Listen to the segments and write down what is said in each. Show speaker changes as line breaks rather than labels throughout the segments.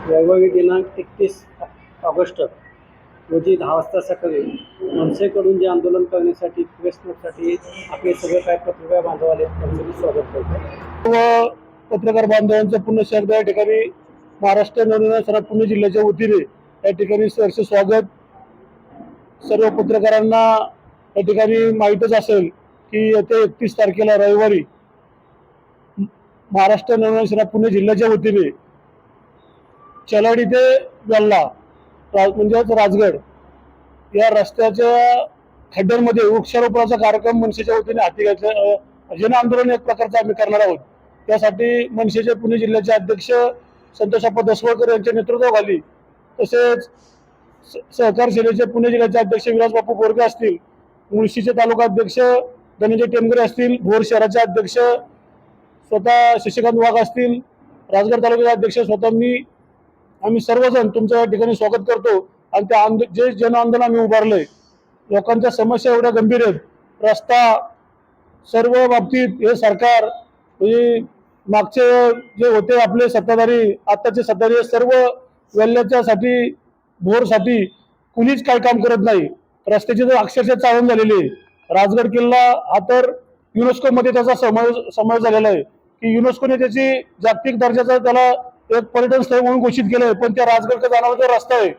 रविवारी दिनांक एकतीस ऑगस्ट रोजी दहा वाजता सकाळी मनसेकडून जे आंदोलन करण्यासाठी प्रेस नोटसाठी आपले सगळे काय पत्रकार बांधव आले त्यांचं मी स्वागत करतो.
व पत्रकार बांधवांचं पुन्हा शब्द या ठिकाणी महाराष्ट्र नवनिर्माण सेना पुणे जिल्ह्याच्या वतीने या ठिकाणी सहर्ष स्वागत. सर्व पत्रकारांना या ठिकाणी माहीतच असेल की येत्या एकतीस तारखेला रविवारी महाराष्ट्र नवनिर्माण सेना पुणे जिल्ह्याच्या वतीने चलाडी ते वेल्ला म्हणजेच राजगड या रस्त्याच्या खड्ड्यांमध्ये वृक्षारोपणाचा कार्यक्रम मनसेच्या वतीने हाती घ्यायचा जन आंदोलन एक प्रकारचं आम्ही करणार आहोत. त्यासाठी मनसेचे पुणे जिल्ह्याचे अध्यक्ष संतोषाप्पा दसवळकर यांच्या नेतृत्वाखाली तसेच स- सहकार सेनेचे पुणे जिल्ह्याचे अध्यक्ष विराज बापू बोरगे असतील मुळशीचे तालुका अध्यक्ष धनंजय टेमगरे असतील भोर शहराचे अध्यक्ष स्वतः शशिकांत वाघ असतील राजगड तालुक्याचे अध्यक्ष स्वतः मी आम्ही सर्वजण तुमचं या ठिकाणी स्वागत करतो. आणि त्या आंदो जे जन आंदोलन आम्ही उभारलंय लोकांच्या समस्या एवढ्या गंभीर आहेत. रस्ता सर्व बाबतीत हे सरकार म्हणजे मागचे जे होते आपले सत्ताधारी आत्ताचे सत्ताधारी हे सर्व वेल्ल्याच्यासाठी भोरसाठी कुणीच काही काम करत नाही. रस्त्याची तर अक्षरशः चाळण झालेली आहे. राजगड किल्ला हा तर युनेस्कोमध्ये त्याचा समावेश समावेश झालेला आहे. की युनेस्कोने त्याची जागतिक दर्जाचा त्याला एक पर्यटन स्थळ म्हणून घोषित केलं आहे पण त्या राजगडचा जाणारा जो रस्ता आहे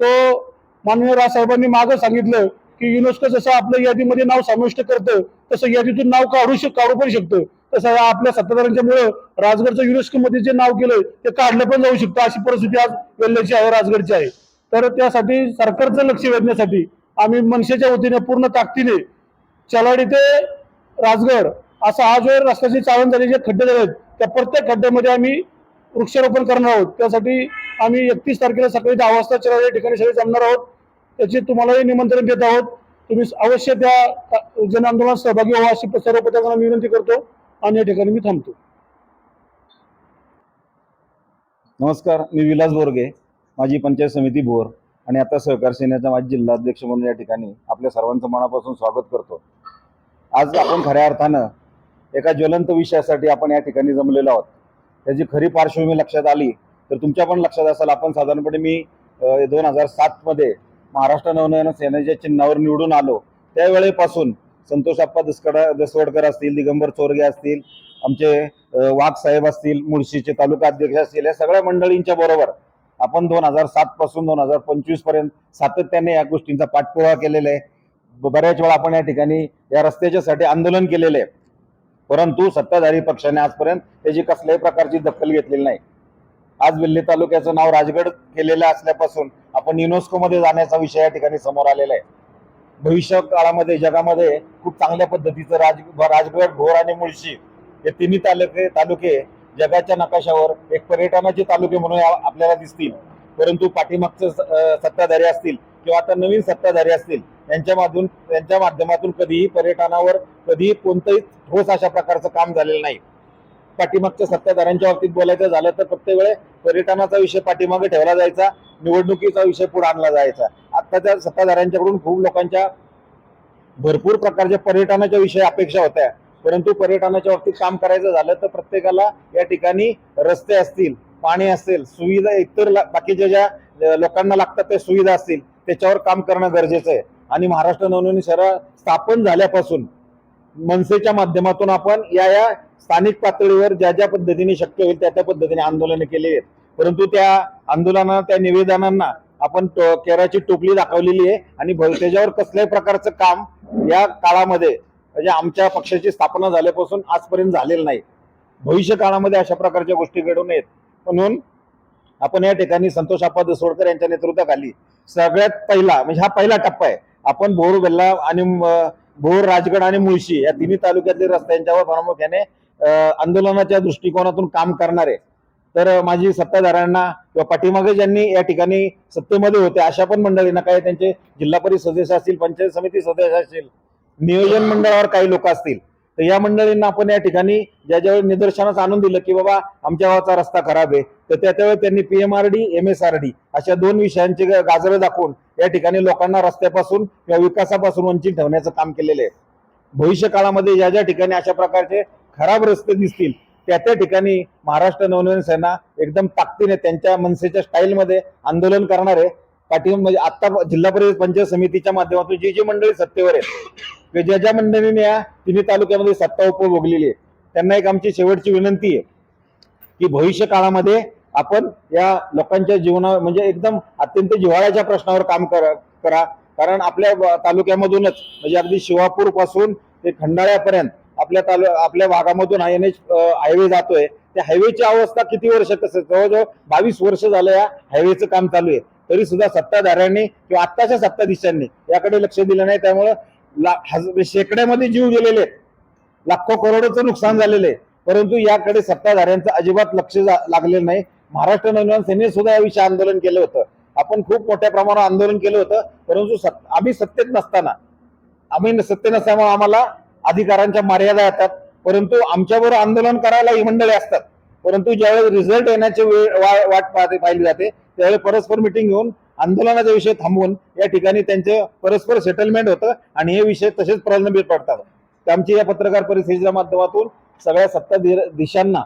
तो माननीय राजसाहेबांनी मागं सांगितलं की युनेस्को जसं आपल्या यादीमध्ये नाव समाविष्ट करतं तसं यादीतून नाव काढू शक काढू पण शकतं. तसं आपल्या सत्ताधाऱ्यांच्यामुळे राजगडचं युनेस्को मध्ये जे नाव केलंय ते काढलं पण जाऊ शकतं. अशी परिस्थिती आज वेल्ल्याची आहे राजगडची आहे. तर त्यासाठी सरकारचं लक्ष वेधण्यासाठी आम्ही मनसेच्या वतीने पूर्ण ताकदीने चलाडी ते राजगड असा हा जो रस्त्याची चाळण झाली जे खड्डे झाले आहेत त्या प्रत्येक खड्ड्यामध्ये आम्ही वृक्षारोपण करणार आहोत. त्यासाठी आम्ही एकतीस तारखेला सकाळी दहा वाजता चला या ठिकाणी सगळे जमणार आहोत. त्याचे तुम्हालाही निमंत्रण देत आहोत. तुम्ही अवश्य त्या जन आंदोलनात सहभागी व्हा अशी सर्व पत्रकारांना मी विनंती करतो आणि या ठिकाणी मी थांबतो.
नमस्कार मी विलास बोरगे माझी पंचायत समिती भोर आणि आता सहकार सेनेचा माझी जिल्हा अध्यक्ष म्हणून या ठिकाणी आपल्या सर्वांचं मनापासून स्वागत करतो. आज आपण खऱ्या अर्थानं एका ज्वलंत विषयासाठी आपण या ठिकाणी जमलेलो आहोत. त्याची खरी पार्श्वभूमी लक्षात आली तर तुमच्या पण लक्षात असेल आपण साधारणपणे मी दोन हजार सातमध्ये महाराष्ट्र नवनयन सेनेच्या चिन्हावर निवडून आलो. त्यावेळेपासून संतोष आप्पा दसकडा दसवडकर असतील दिगंबर चोरगे असतील आमचे वाघ साहेब असतील मुळशीचे तालुका अध्यक्ष असतील या सगळ्या मंडळींच्या बरोबर आपण दोन हजार सात पासून दोन हजार पंचवीसपर्यंत सातत्याने या गोष्टींचा पाठपुरावा केलेला आहे. बऱ्याच वेळा आपण या ठिकाणी या रस्त्याच्यासाठी आंदोलन केलेलं आहे. परंतु सत्ताधारी पक्षाने आजपर्यंत त्याची कसल्याही प्रकारची दखल घेतलेली नाही. आज वेल्हे तालुक्याचं नाव राजगड केलेलं असल्यापासून आपण युनेस्कोमध्ये जाण्याचा विषय या ठिकाणी समोर आलेला आहे. भविष्य काळामध्ये जगामध्ये खूप चांगल्या पद्धतीचं राज राजगड भोर आणि मुळशी हे तिन्ही तालुके तालुके जगाच्या नकाशावर एक पर्यटनाचे तालुके म्हणून आपल्याला दिसतील. परंतु पाठीमागचे स- सत्ताधारी असतील किंवा आता नवीन सत्ताधारी असतील यांच्यामधून त्यांच्या माध्यमातून कधीही पर्यटनावर कधीही कोणतंही ठोस अशा प्रकारचं काम झालेलं नाही. पाठीमागच्या सत्ताधाऱ्यांच्या बाबतीत बोलायचं झालं तर प्रत्येक वेळे पर्यटनाचा विषय पाठीमागे ठेवला जायचा निवडणुकीचा विषय पुढे आणला जायचा. आत्ताच्या सत्ताधाऱ्यांच्याकडून खूप लोकांच्या भरपूर प्रकारच्या पर्यटनाच्या विषयी अपेक्षा होत्या. परंतु पर्यटनाच्या बाबतीत काम करायचं झालं तर प्रत्येकाला या ठिकाणी रस्ते असतील पाणी असेल सुविधा इतर बाकीच्या ज्या लोकांना लागतात त्या सुविधा असतील. त्याच्यावर काम करणं गरजेचं आहे. आणि महाराष्ट्र नवनवीन शहर स्थापन झाल्यापासून मनसेच्या माध्यमातून आपण या या स्थानिक पातळीवर ज्या ज्या पद्धतीने शक्य होईल त्या त्या पद्धतीने आंदोलन केले आहेत. परंतु त्या आंदोलना त्या निवेदनांना आपण केराची टोपली दाखवलेली आहे आणि त्याच्यावर कसल्याही प्रकारचं काम या काळामध्ये म्हणजे आमच्या पक्षाची स्थापना झाल्यापासून आजपर्यंत झालेलं नाही. भविष्य काळामध्ये अशा प्रकारच्या गोष्टी घडू नयेत. म्हणून आपण या ठिकाणी संतोष आप्पा दसोडकर यांच्या नेतृत्वाखाली सगळ्यात पहिला म्हणजे हा पहिला टप्पा आहे. आपण भोर बेल्ला आणि भोर राजगड आणि मुळशी या तिन्ही तालुक्यातील रस्त्यांच्यावर प्रामुख्याने आंदोलनाच्या दृष्टिकोनातून काम करणार. आहे तर माझी सत्ताधाऱ्यांना किंवा पाठीमागे ज्यांनी या ठिकाणी सत्तेमध्ये होते अशा पण मंडळींना काही त्यांचे जिल्हा परिषद सदस्य असतील पंचायत समिती सदस्य असतील नियोजन मंडळावर काही लोक असतील तर या मंडळींना आपण या ठिकाणी ज्या ज्यावेळी निदर्शनास आणून दिलं की बाबा आमच्या गावाचा रस्ता खराब आहे तर त्या त्यावेळी त्यांनी PMRD M S R D अशा दोन विषयांची गाजर गाजरं दाखवून या ठिकाणी लोकांना रस्त्यापासून किंवा विकासापासून वंचित ठेवण्याचं काम केलेलं आहे. भविष्य काळामध्ये ज्या ज्या ठिकाणी अशा प्रकारचे खराब रस्ते दिसतील त्या त्या ठिकाणी महाराष्ट्र नवनिर्माण सेना एकदम ताकदीने त्यांच्या मनसेच्या स्टाईलमध्ये आंदोलन करणार आहे. पाठिंबा म्हणजे आता जिल्हा परिषद पंचायत समितीच्या माध्यमातून जी जी मंडळी सत्तेवर आहेत किंवा ज्या ज्या मंडळींनी या तिन्ही तालुक्यामध्ये सत्ता उपभोगलेली आहे त्यांना एक आमची शेवटची विनंती आहे की भविष्य काळामध्ये आपण या लोकांच्या जीवना म्हणजे एकदम अत्यंत जिव्हाळ्याच्या प्रश्नावर काम करा करा. कारण आपल्या तालुक्यामधूनच म्हणजे अगदी शिवापूरपासून ते खंडाळ्यापर्यंत आपल्या तालु आपल्या भागामधून आय एन एच हायवे जातोय. त्या हायवेची अवस्था किती वर्ष कसं जवळजवळ बावीस वर्ष झालं या हायवेचं काम चालू आहे. तरी सुद्धा सत्ताधाऱ्यांनी किंवा आत्ताच्या सत्ताधीशांनी याकडे लक्ष दिलं नाही. त्यामुळं म्हणजे शेकड्यामध्ये जीव गेलेले लाखो करोडोचं नुकसान झालेलं आहे. परंतु याकडे सत्ताधाऱ्यांचं अजिबात लक्ष जा- लागलेलं नाही. महाराष्ट्र नवनिर्माण सेनेने सुद्धा याविषयी आंदोलन केलं होतं. आपण खूप मोठ्या प्रमाणावर आंदोलन केलं होतं. परंतु सत- आम्ही सत्तेत नसताना आम्ही सत्य नसल्यामुळे आम्हाला अधिकारांच्या मर्यादा येतात. परंतु आमच्याबरोबर आंदोलन करायला ही मंडळी असतात. परंतु ज्यावेळेस रिझल्ट येण्याची वेळ वा- वाट पाहते पाहिली जाते त्यावेळेस परस्पर मिटिंग घेऊन आंदोलनाचा विषय थांबवून या ठिकाणी त्यांचे परस्पर सेटलमेंट होतं आणि हे विषय तसेच प्रलंबित पडतात. तर आमची या पत्रकार परिषदेच्या माध्यमातून सगळ्या सत्ता दिशांना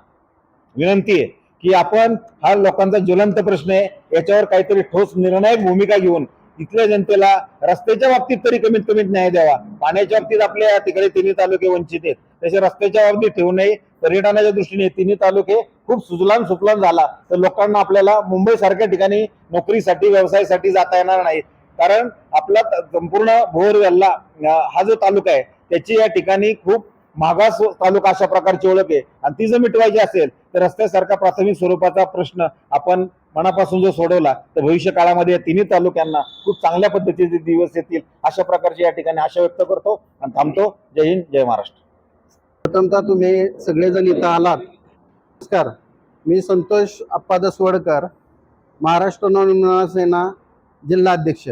विनंती आहे की आपण हा लोकांचा ज्वलंत प्रश्न आहे याच्यावर काहीतरी ठोस निर्णायक भूमिका घेऊन इथल्या जनतेला रस्त्याच्या बाबतीत तरी कमीत कमी न्याय द्यावा. पाण्याच्या बाबतीत आपल्या तिकडे तिन्ही तालुके वंचित आहेत. त्याच्या रस्त्याच्या बाबतीत ठेवू नये पर्यटनाच्या दृष्टीने तिन्ही तालुके खूप सुजलाम सुफलाम झाला. तर लोकांना आपल्याला मुंबई सारख्या ठिकाणी नोकरीसाठी व्यवसायासाठी जाता येणार नाही. कारण आपला संपूर्ण भोर वेल्ला हा जो तालुका आहे त्याची या ठिकाणी खूप मागास तालुका अशा प्रकारची ओळख आहे. आणि ती जर मिटवायची असेल तर रस्त्यासारखा प्राथमिक स्वरूपाचा प्रश्न आपण मनापासून जर सोडवला तर भविष्य काळामध्ये या तिन्ही तालुक्यांना खूप चांगल्या पद्धतीचे दिवस येतील अशा प्रकारची या ठिकाणी आशा व्यक्त करतो आणि थांबतो. जय हिंद जय महाराष्ट्र.
प्रथमतः तुम्ही सगळेजण इथं आलात. नमस्कार. मी संतोष अप्पाद सोडकर महाराष्ट्र नवनिर्माण सेना जिल्हाध्यक्ष.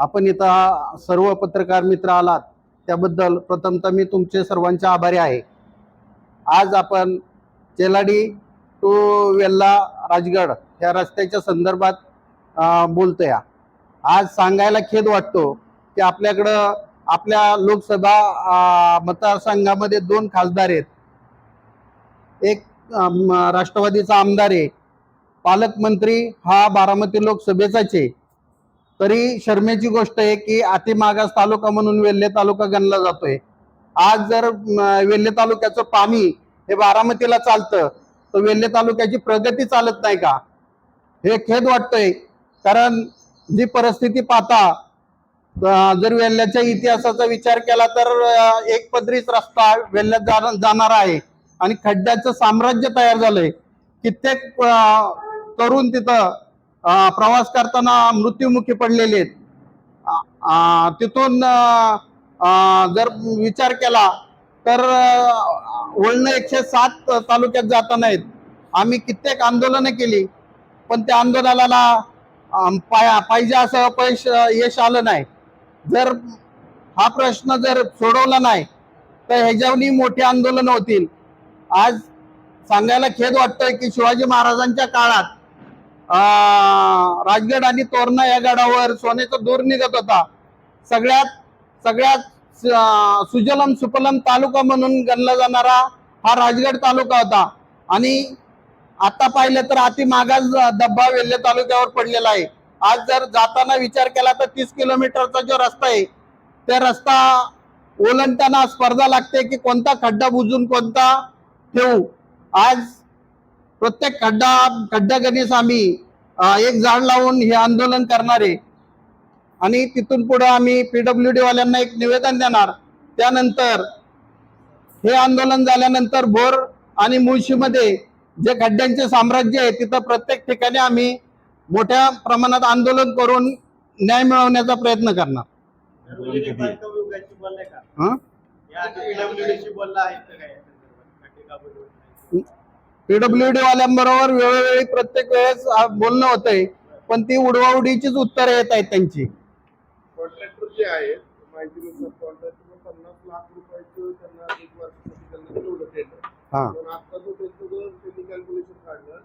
आपण इथं सर्व पत्रकार मित्र आलात. त्याबद्दल प्रथमतः मी तुमचे सर्वांचे आभारी आहे. आज आपण चेलाडी टू वेल्ला राजगड या रस्त्याच्या संदर्भात बोलतो या आज सांगायला खेद वाटतो की आपल्याकडं आपल्या लोकसभा मतदारसंघामध्ये दोन खासदार आहेत. एक राष्ट्रवादीचा आमदार आहे. पालकमंत्री हा बारामती लोकसभेचाच आहे. तरी शर्मेची गोष्ट आहे की अतिमागास तालुका म्हणून वेल्हे तालुका गणला जातोय. आज जर वेल्हे तालुक्याचं पाणी हे बारामतीला चालतं तर वेल्हे तालुक्याची प्रगती चालत नाही का? हे खेद वाटतंय. कारण जी परिस्थिती पाहता जर वेल्ह्याच्या इतिहासाचा विचार केला तर एक पदरीच रस्ता वेल्ह्यात जाणार जाणारा आहे. आणि खड्ड्याचं साम्राज्य तयार झालंय. कित्येक तरुण तिथं प्रवास करताना मृत्युमुखी पडलेले आहेत. तिथून जर विचार केला तर वळणं एकशे सात तालुक्यात जाताना आहेत. आम्ही कित्येक आंदोलनं केली पण त्या आंदोलनाला पाहिजे असं अपयश यश आलं नाही. जर हा प्रश्न जर सोडवला नाही तर ह्याच्यावरही मोठी आंदोलन होतील. आज सांगायला खेद वाटतोय की शिवाजी महाराजांच्या काळात राजगड आणि तोरणा या गडावर सोन्याचा दूर निघत होता. सगळ्यात सगळ्यात सुजलम सुपलम तालुका म्हणून गणला जाणारा हा राजगड तालुका होता. आणि आता पाहिलं तर अति मागास डब्बा वेल्हे तालुक्यावर पडलेला आहे. आज जर जाताना विचार केला तर तीस किलोमीटरचा जो रस्ता आहे त्या रस्ता ओलंडताना स्पर्धा लागते की कोणता खड्डा बुजून कोणता ठेवू? आज प्रत्येक खड्डा खड्डा गणेश आम्ही एक झाड लावून हे आंदोलन करणार आहे. आणि तिथून पुढे आम्ही पीडब्ल्यू डी वाल्यांना एक निवेदन देणार. त्यानंतर हे आंदोलन झाल्यानंतर भोर आणि मुळशीमध्ये जे खड्ड्यांचे साम्राज्य आहे तिथं प्रत्येक ठिकाणी आम्ही मोठ्या प्रमाणात आंदोलन करून न्याय मिळवण्याचा प्रयत्न करणार. हं? पीडब्ल्यू डी वाल्यांबरोबर वेळोवेळी प्रत्येक वेळेस बोलणं होतंय पण ती उडवाउडीचीच उत्तरं येत आहेत त्यांची.
कॉन्ट्रॅक्टर जे आहेत माहितीनुसार कॉन्ट्रॅक्टर पन्नास लाख रुपयाचं त्यांना एक वर्षासाठी त्यांना ठेवलं टेंडर
हा.
पण आता जो त्यांचं जर त्यांनी कॅल्क्युलेशन काढलं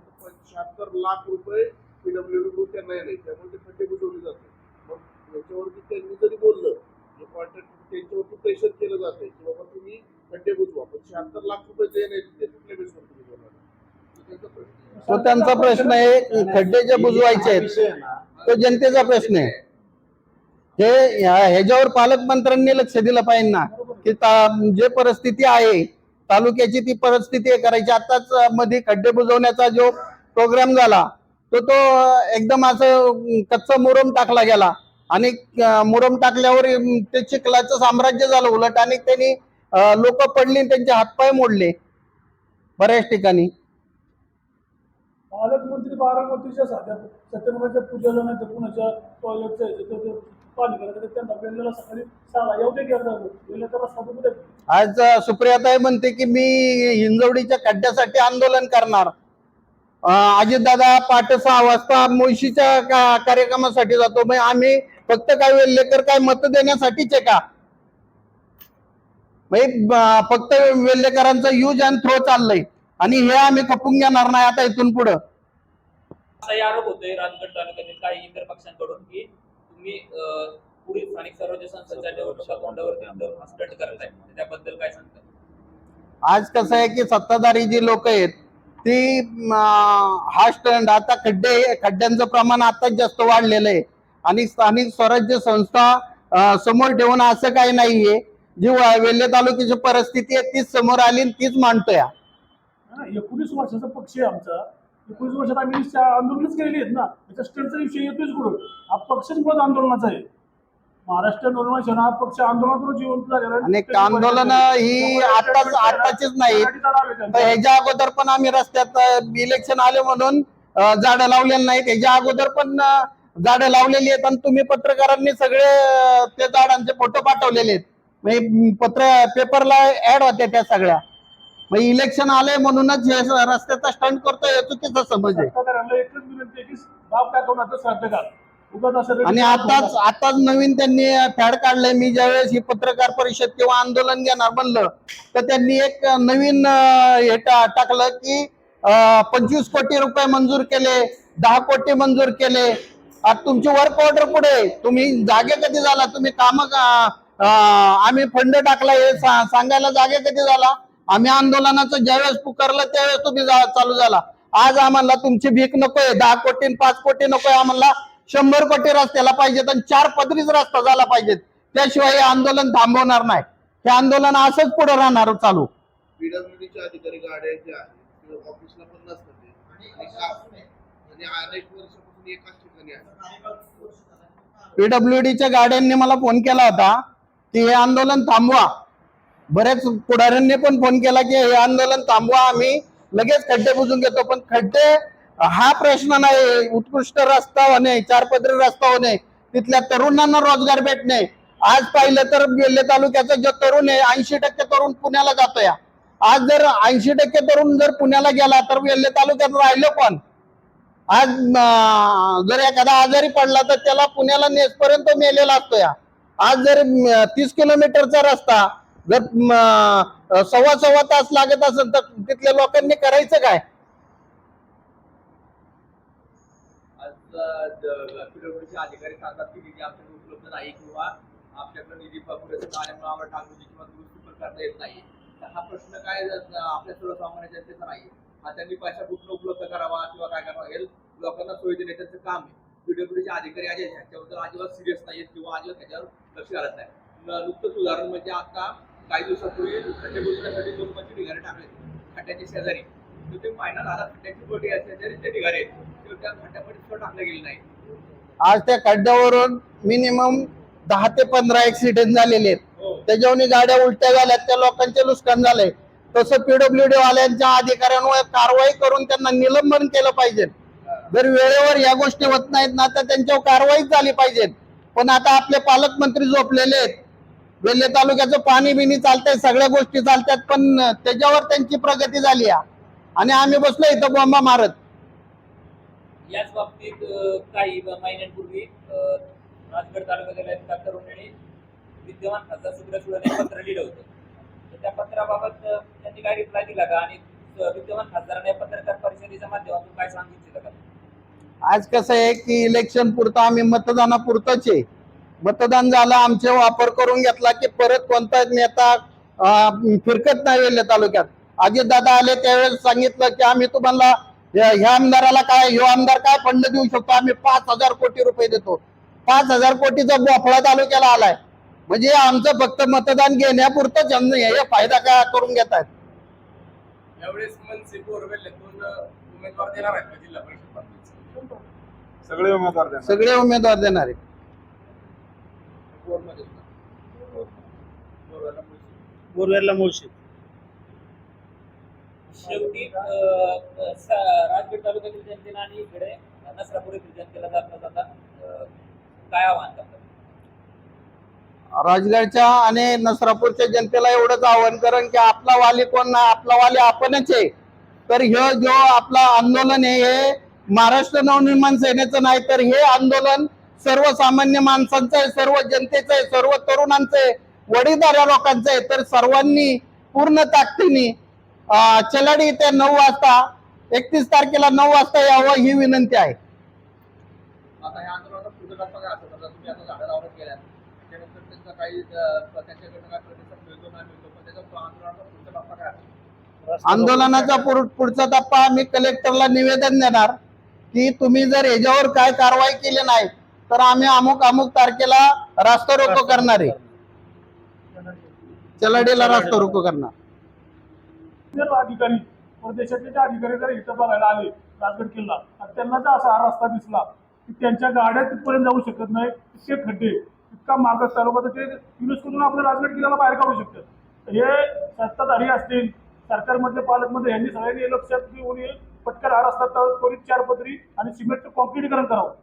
तर लाख रुपये पीडब्ल्यूडी पीडब्ल्यू त्यांना येणे त्यामुळे ते खड्डे बुजवले जाते मग याच्यावरती त्यांनी जरी बोललं जे कॉन्ट्रॅक्ट त्यांच्यावरती प्रेशर केलं जाते की बाबा तुम्ही खड्डे बुजवा. पण शहात्तर लाख रुपये जे नाही ते कुठल्या बेसवर तुम्ही बोलणार तो त्यांचा प्रश्न आहे.
खड्डे जे बुजवायचे आहेत तो जनतेचा प्रश्न आहे. हे ह्याच्यावर पालकमंत्र्यांनी लक्ष दिलं पाहिजे ना की जे परिस्थिती आहे तालुक्याची ती परिस्थिती करायची. आताच मध्ये खड्डे बुजवण्याचा जो प्रोग्राम झाला तो तो एकदम असं कच्चा मुरम टाकला गेला. आणि मुरम टाकल्यावर ते चिखलाचं साम्राज्य झालं उलट आणि त्यांनी लोक पडली त्यांचे हातपाय मोडले. बऱ्याच ठिकाणी.
पालकमंत्री बारामतीच्या साध्या सत्यनारायणच्या पूजेला नाही तर कुणाच्या टॉयलेटचं पाणी करायचं त्यांना वेळेला सकाळी
आज सुप्रियाताई म्हणते की मी हिंजवडीच्या खड्ड्यासाठी आंदोलन करणार. अजितदादा पहाटे सहा वाजता मुळशीच्या कार्यक्रमासाठी जातो. मग आम्ही फक्त काय वेल्लेकर काय मत देण्यासाठीच आहे का? म्हणजे फक्त वेल्लेकरांचा यूज अँड थ्रो चाललंय. आणि हे आम्ही खपून घेणार नाही आता इथून पुढं.
असाही आरोप होतोय राजगड तालुक्यातील काही इतर पक्षांकडून की तुम्ही पुढील स्थानिक स्वराज्य संस्थांच्या निवडणुका तोंडावरती करताय. त्याबद्दल काय
आज कसं आहे की सत्ताधारी जी लोक आहेत ती हा स्टँड आता खड्डे खड्ड्यांचं प्रमाण आताच जास्त वाढलेलं आहे. आणि स्थानिक स्वराज्य संस्था समोर ठेवून असं काही नाहीये. जी वेल्हे तालुक्याची परिस्थिती आहे तीच समोर आली आणि तीच मांडतोय.
हा, एकोणीस वर्षाचा पक्ष आहे आमचा. एकोणीस वर्षात आम्ही आंदोलनच केलेली आहेत ना. त्याच्या स्टेटचा विषय येतोच कुठून? हा पक्षच मुळात आंदोलनाचा आहे. महाराष्ट्र नवनिर्माण सेना पक्ष आंदोलनातून जिवंत झालेला आहे.
आणि आंदोलन ही आताच आताचीच नाही तर ह्याच्या अगोदर पण आम्ही रस्त्यात इलेक्शन आले म्हणून झाडं लावलेली नाहीत. ह्याच्या अगोदर पण झाडं लावलेली आहेत आणि तुम्ही पत्रकारांनी सगळे ते झाडांचे फोटो पाठवलेले आहेत. पत्र पेपरला ऍड होत्या त्या सगळ्या. मग इलेक्शन आलंय म्हणूनच हे रस्त्याचा स्टंट करतोय चुकीचा समज आहे. आणि आताच आताच नवीन त्यांनी फॅड काढलंय. मी ज्यावेळेस ही पत्रकार परिषद किंवा आंदोलन घेणार म्हणलं तर त्यांनी एक नवीन हे टाकलं की पंचवीस कोटी रुपये मंजूर केले दहा कोटी मंजूर केले. आता तुमची वर्क ऑर्डर पुढे. तुम्ही जागे कधी झाला? तुम्ही काम आम्ही फंड टाकला हे सांगायला जागे कधी झाला? आम्ही आंदोलनाचं ज्यावेळेस पुकारलं त्यावेळेस तुम्ही चालू झाला. आज आम्हाला तुमची भीक नकोय. दहा कोटी पाच कोटी नकोय आम्हाला. शंभर कोटी रस्त्याला पाहिजेत आणि चार पदरीच रस्ता झाला पाहिजेत. त्याशिवाय हे आंदोलन थांबवणार नाही. हे आंदोलन असंच पुढे राहणार चालू.
पीडब्ल्यूडीचे अधिकारी गाड्या ज्या आहेत ते ऑफिसला पण नसतात ते. आणि का- आणि अनेक वर्षापासून एकाच ठिकाणी आहे
पीडब्ल्यूडीच्या गाड्यांनी मला फोन केला होता की हे आंदोलन थांबवा. बऱ्याच पुढाऱ्यांनी पण फोन केला की हे आंदोलन थांबवा. आम्ही लगेच खड्डे बुजून घेतो. पण खड्डे हा प्रश्न नाही. उत्कृष्ट रस्ता होणे चारपदरी रस्ता होणे तिथल्या तरुणांना रोजगार भेटणे. आज पाहिलं तर वेल्हे तालुक्याचा जो तरुण आहे ऐंशी टक्के तरुण पुण्याला जातोय. आज जर ऐंशी टक्के तरुण जर पुण्याला गेला तर वेल्हे तालुक्यात राहिलं पण आज जर एखादा आजारी पडला तर त्याला पुण्याला नेसपर्यंत मेलेला असतो या आज जर तीस किलोमीटरचा रस्ता जर सव्वा सव्वा तास लागत असेल तर तिथल्या लोकांनी करायचं काय
आज पीडब्ल्यूडीचे अधिकारी सांगतात की निधी आमच्याकडे उपलब्ध नाही किंवा आमच्याकडे निधी पुरेसा झाल्यामुळे आम्हाला टाकून किंवा दुरुस्ती पण करता येत नाही. तर हा प्रश्न काय आपल्या सर्वसामान्य जनतेचा नाही. हा त्यांनी पैसा कुठून उपलब्ध करावा किंवा काय करावा हे लोकांना सोयी देणे त्यांचं काम आहे. पीडब्ल्यूडीचे अधिकारी आज ह्याच्याबद्दल अजिबात सिरियस नाहीत किंवा अजिबात ह्याच्यावर लक्ष घालत नाही नुकतंच उदाहरण म्हणजे आता काही दिवसापूर्वी खड्डे बुजण्यासाठी दोन पंचवीस ढिगारे टाकले खड्ड्याच्या शेजारी. तर ते महिना झाला खड्ड्याची बोटी आहे शेजारी ते त्या खड्ड्यामध्ये टाकले गेले नाही.
आज त्या खड्ड्यावरून मिनिमम दहा ते पंधरा ऍक्सिडेंट झालेले आहेत.
हो.
त्याच्यावर गाड्या उलट्या झाल्यात त्या लोकांचे नुकसान झालंय. तसं पीडब्ल्यूडी वाल्यांच्या अधिकाऱ्यांवर कारवाई करून त्यांना निलंबन केलं पाहिजे. जर वेळेवर या गोष्टी होत नाहीत ना तर त्यांच्यावर कारवाईच झाली पाहिजे. पण आता आपले पालकमंत्री झोपलेले आहेत. वेल्हे तालुक्याचं पाणी बिनी चालतंय सगळ्या गोष्टी चालतात पण त्याच्यावर त्यांची प्रगती झाली आहे. आणि आम्ही बसलो इथं बॉम्बा मारत.
याच बाबतीत काही महिन्यांपूर्वी राजगड तालुक्यातील एका तरुणाने विद्यमान खासदार सुब्रत सुळे पत्र लिहिलं होतं. तर त्या पत्राबाबत त्यांनी काय रिप्लाय दिला का? आणि विद्यमान खासदाराने पत्रकार परिषदेच्या माध्यमातून काय सांगू का?
आज कसं आहे की इलेक्शन पुरतं आम्ही मतदानापुरतच आहे. मतदान झालं आमचे वापर करून घेतला की परत कोणता नेता फिरकत नाही तालुक्यात. अजितदादा आले त्यावेळेस सांगितलं की आम्ही तुम्हाला ह्या आमदाराला काय ह्यो आमदार काय फंड देऊ शकतो आम्ही पाच हजार कोटी रुपये देतो पाच हजार कोटीचा बोफळा तालुक्याला आलाय म्हणजे आमचं फक्त मतदान घेण्यापुरतं त्यांना हे फायदा काय करून घेत आहेत
यावेळेस मनसे बोरवेल्ल्यातून उमेदवार देणार आहेत का जिल्हा परिषद पातळीचे?
सगळे उमेदवार देणार.
सगळे उमेदवार देणार आहे.
बोरवेरला मुळशी
शेवटी राजगड तालुक्यातील जनतेला आणि इकडे नसरापुरीतील जनतेला जाता जाता काय आव्हान करतात?
राजगडच्या आणि नसरापूरच्या जनतेला एवढंच आव्हान करण की आपला वाली कोण ना आपला वाली आपणच आहे. तर हे जो आपला आंदोलन आहे हे महाराष्ट्र नवनिर्माण सेनेचं नाही तर हे आंदोलन सर्वसामान्य माणसांचं आहे सर्व जनतेचं आहे सर्व तरुणांचं आहे वडीलधाऱ्या लोकांचं आहे. तर सर्वांनी पूर्ण ताकदीने चलाडी इथे नऊ वाजता. एकतीस तारखेला नऊ वाजता यावं ही विनंती आहे.
आंदोलनाचा पुढचा टप्पा
आम्ही कलेक्टरला निवेदन देणार की तुम्ही जर याच्यावर काय कारवाई केली नाही तर आम्ही अमुक अमुक तारखेला रास्ता रोको करणार आहे. चलाडीला रास्ता रोको करणार.
सर्व अधिकारी परदेशातले जे अधिकारी जर इथं बघायला आले राजगड किल्ला आणि त्यांना जर असा हा रस्ता दिसला की त्यांच्या गाड्या तिथपर्यंत जाऊ शकत नाही इतके खड्डे इतका मागास तालुका तर ते युनेस्कोतून आपल्या राजगड किल्ल्याला बाहेर काढू शकतात. तर हे सत्ताधारी असतील सरकारमधले पालकमंत्री यांनी सगळ्यांनी हे लक्षात घेऊन येईल पटकन हा रस्ता तर त्वरित चार पदरी आणि सिमेंटचं कॉन्क्रीटीकरण करावं.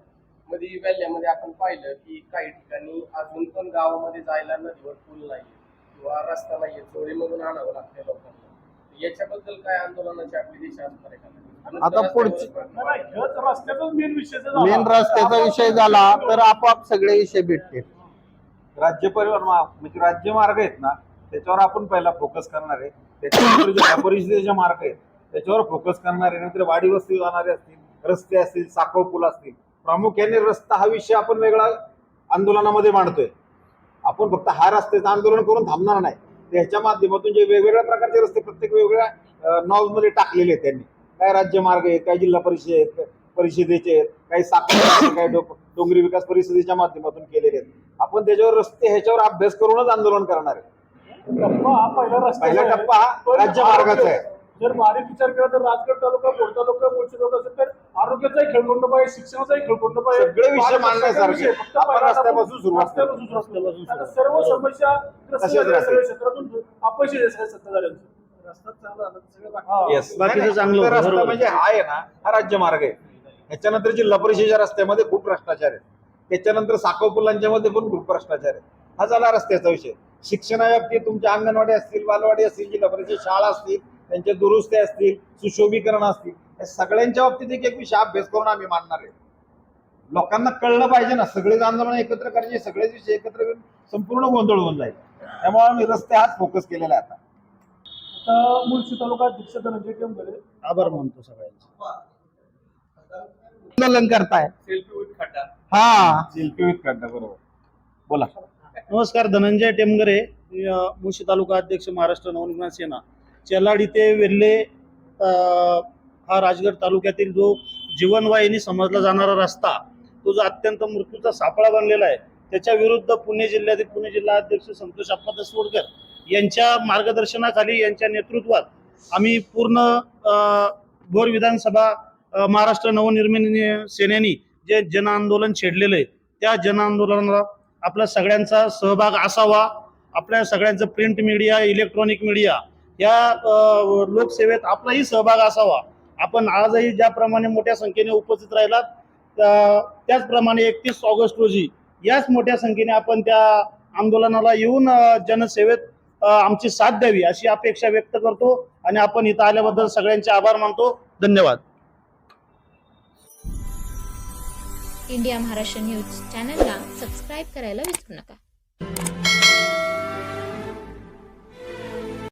मध्ये वेल्ल्यामध्ये आपण पाहिलं की काही ठिकाणी अजून पण गावामध्ये जायला नदीवर पूल नाही किंवा रस्ता नाहीये चोरीमधून आणावं लागते लोकांना. याच्याबद्दल काय आंदोलनाची आपली दिशा असणार आहे का?
आता पुढची-
मेन
रस्त्याचा विषय झाला तर आपोआप सगळे विषय भेटतील.
राज्य परिवहन मा- म्हणजे राज्य मार्ग आहेत ना त्याच्यावर आपण पहिला फोकस करणार आहे. त्याच्यानंतर जे परिषदेचे मार्ग आहेत त्याच्यावर फोकस करणार आहे. नंतर वाडी वस्ती जाणारे असतील रस्ते असतील साखव पूल असतील. प्रामुख्याने रस्ता हा विषय आपण वेगळा आंदोलनामध्ये मांडतोय. आपण फक्त हा रस्त्याचं आंदोलन करून थांबणार नाही. ह्याच्या माध्यमातून जे वेगवेगळ्या प्रकारचे रस्ते प्रत्येक वेगवेगळ्या नॉलमध्ये टाकलेले आहेत त्यांनी. काय राज्य मार्ग आहेत काही जिल्हा परिषद आहेत परिषदेचे आहेत काही साखर काही डोंगरी विकास परिषदेच्या माध्यमातून केलेले आहेत. आपण त्याच्यावर रस्ते ह्याच्यावर अभ्यास करूनच आंदोलन करणार आहे.
पहिला
टप्पा हा राज्य मार्गाचा आहे.
जर बारीक विचार केला तर राजगड तालुका बोर तालुका मुळशी तालुका असेल तर आरोग्याचाही खेळखंड पाहिजे शिक्षणाचाही खेळखंड पाहिजे.
सगळे विषय मांडण्यासारखे.
फक्त
रस्त्यापासून
रस्त्यापासून सर्व समस्या
राहतील.
सगळ्या क्षेत्रातून अपयशी सगळ्या सत्ताधाऱ्यांचं
रस्ता
हा.
म्हणजे हा आहे ना हा राज्य मार्ग आहे. ह्याच्यानंतर जिल्हा परिषदेच्या रस्त्यामध्ये खूप भ्रष्टाचार आहे. त्याच्यानंतर साखव पुलांच्या मध्ये पण खूप भ्रष्टाचार आहे. हा झाला रस्त्याचा विषय. शिक्षणाबाबतीत तुमच्या अंगणवाडी असतील बालवाडी असतील जिल्हा परिषद शाळा असतील त्यांच्या दुरुस्त्या असतील सुशोभीकरण असतील या सगळ्यांच्या बाबतीत एक एक विषय अभ्यास करून आम्ही मांडणार आहे. लोकांना कळलं पाहिजे ना सगळेच आंदोलन एकत्र करायचे सगळेच विषय एकत्र करून संपूर्ण गोंधळ होऊन जाईल. त्यामुळे आम्ही रस्ते हाच फोकस केलेला आहे आता.
आता मुळशी तालुका अध्यक्ष धनंजय टेंबरे.
आभार मानतो सगळ्यांचे.
आंदोलन करताय? हा.
शिल्पी विथ खड्डा बरोबर. बोला.
नमस्कार धनंजय टेमगरे मुळशी तालुका अध्यक्ष महाराष्ट्र नवनिर्माण सेना. चेलाडी ते वेल्हे हा राजगड तालुक्यातील जो जीवनवाहिनी समजला जाणारा रस्ता तो जो अत्यंत मृत्यूचा सापळा बनलेला आहे त्याच्या विरुद्ध पुणे जिल्ह्यातील पुणे जिल्हा अध्यक्ष संतोष अप्पा दसवडकर यांच्या मार्गदर्शनाखाली यांच्या नेतृत्वात आम्ही पूर्ण भोर विधानसभा महाराष्ट्र नवनिर्माण सेनेनी जे जन आंदोलन छेडलेलं आहे त्या जन आंदोलनाला आपला सगळ्यांचा सहभाग असावा आपल्या सगळ्यांचं प्रिंट मीडिया इलेक्ट्रॉनिक मीडिया या लोकसेवेत आपलाही सहभाग असावा. आपण आजही ज्याप्रमाणे मोठ्या संख्येने उपस्थित राहिलात त्याचप्रमाणे एकतीस ऑगस्ट रोजी याच मोठ्या संख्येने आपण त्या आंदोलनाला येऊन जनसेवेत आमची साथ द्यावी अशी अपेक्षा व्यक्त करतो आणि आपण इथं आल्याबद्दल सगळ्यांचे आभार मानतो. धन्यवाद.
इंडिया महाराष्ट्र न्यूज चॅनलला सबस्क्राईब करायला विसरू नका.